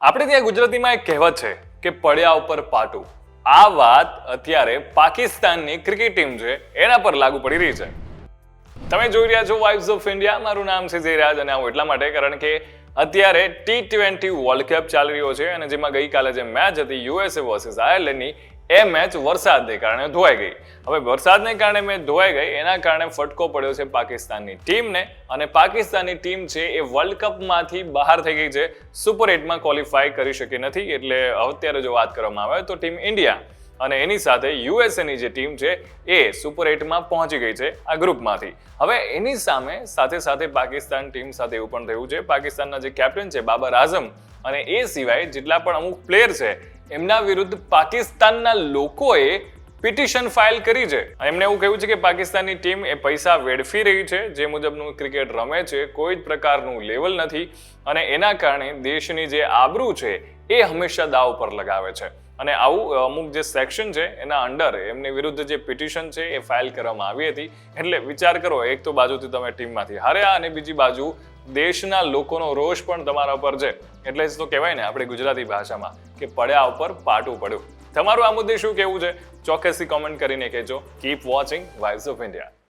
આપણે ત્યાં ગુજરાતીમાં એક કહેવત છે કે પડ્યા ઉપર પાટું. આ વાત અત્યારે પાકિસ્તાનની ક્રિકેટ ટીમ છે, એના પર લાગુ પડી રહી છે. તમે જોઈ રહ્યા છો વાઇફ્સ ઓફ ઇન્ડિયા મારું નામ છે જયરાજ અને આવું એટલા માટે કારણ કે અત્યારે ટી ટ્વેન્ટી વર્લ્ડ કપ ચાલી રહ્યો છે અને જેમાં ગઈકાલે જે મેચ હતી યુએસએ વર્સિસ આયર્લેન્ડની એ મેચ વરસાદને કારણે ધોવાઈ ગઈ. હવે વરસાદને કારણે મેચ ધોવાઈ ગઈ, એના કારણે ફટકો પડ્યો છે પાકિસ્તાનની ટીમને અને પાકિસ્તાનની ટીમ છે એ વર્લ્ડ કપમાંથી બહાર થઈ ગઈ છે. સુપર એટમાં ક્વોલિફાય કરી શકી નથી, એટલે અત્યારે જો વાત કરવામાં આવે તો ટીમ ઇન્ડિયા અને એની સાથે યુએસએની જે ટીમ છે, એ સુપર એટમાં પહોંચી ગઈ છે આ ગ્રુપમાંથી. હવે એની સામે સાથે સાથે પાકિસ્તાન ટીમ સાથે એવું પણ થયું છે, પાકિસ્તાનના જે કેપ્ટન છે, બાબર આઝમ, અને એ સિવાય જેટલા પણ અમુક પ્લેયર છે, એમના વિરુદ્ધ પાકિસ્તાનના લોકોએ પિટિશન ફાઇલ કરી છે. એમણે એવું કહ્યું છે કે પાકિસ્તાનની ટીમ એ પૈસા વેડફી રહી છે, જે મુજબનું ક્રિકેટ રમે છે, કોઈ જ પ્રકારનું લેવલ નથી, અને એના કારણે દેશની જે આબરૂ છે, એ હંમેશા દાવ પર લગાવે છે. અને આવું અમુક જે સેક્શન છે એના અંડર એમની વિરુદ્ધ જે પિટિશન છે એ ફાઇલ કરવામાં આવી હતી. એટલે વિચાર કરો, એક તો બાજુથી તમે ટીમમાંથી હાર્યા અને બીજી બાજુ દેશના લોકોનો રોષ પણ તમારા પર છે. એટલે જ તો કહેવાય ને આપણે ગુજરાતી ભાષામાં કે પડ્યા ઉપર પાટું પડ્યું. તમારું આ મુદ્દે શું કહેવું છે? ચોક્કસથી કોમેન્ટ કરીને કહેજો. Keep watching wise of India